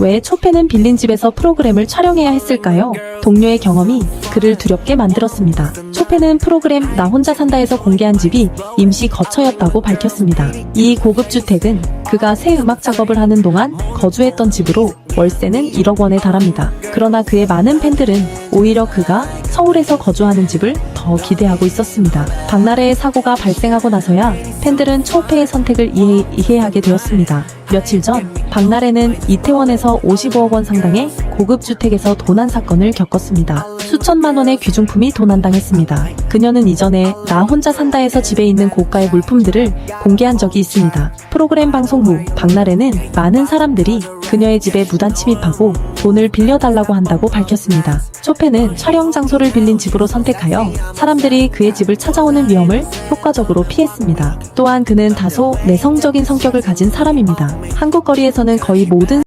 왜 초페는 빌린 집에서 프로그램을 촬영해야 했을까요? 동료의 경험이 그를 두렵게 만들었습니다. 초페는 프로그램 나 혼자 산다에서 공개한 집이 임시 거처였다고 밝혔습니다. 이 고급 주택은 그가 새 음악 작업을 하는 동안 거주했던 집으로 월세는 1억 원에 달합니다. 그러나 그의 많은 팬들은 오히려 그가 서울에서 거주하는 집을 더 기대하고 있었습니다. 박나래의 사고가 발생하고 나서야 팬들은 초페의 선택을 이해, 이해하게 되었습니다. 며칠 전 박나래는 이태원에서 55억 원 상당의 고급 주택에서 도난 사건을 겪었습니다. 수천만 원의 귀중품이 도난당했습니다. 그녀는 이전에 나 혼자 산다에서 집에 있는 고가의 물품들을 공개한 적이 있습니다. 프로그램 방송 후 박나래는 많은 사람들이 그녀의 집에 무단 침입하고 돈을 빌려달라고 한다고 밝혔습니다. 초페는 촬영 장소를 빌린 집으로 선택하여 사람들이 그의 집을 찾아오는 위험을 효과적으로 피했습니다. 또한 그는 다소 내성적인 성격을 가진 사람입니다. 한국 거리에서는 거의 모든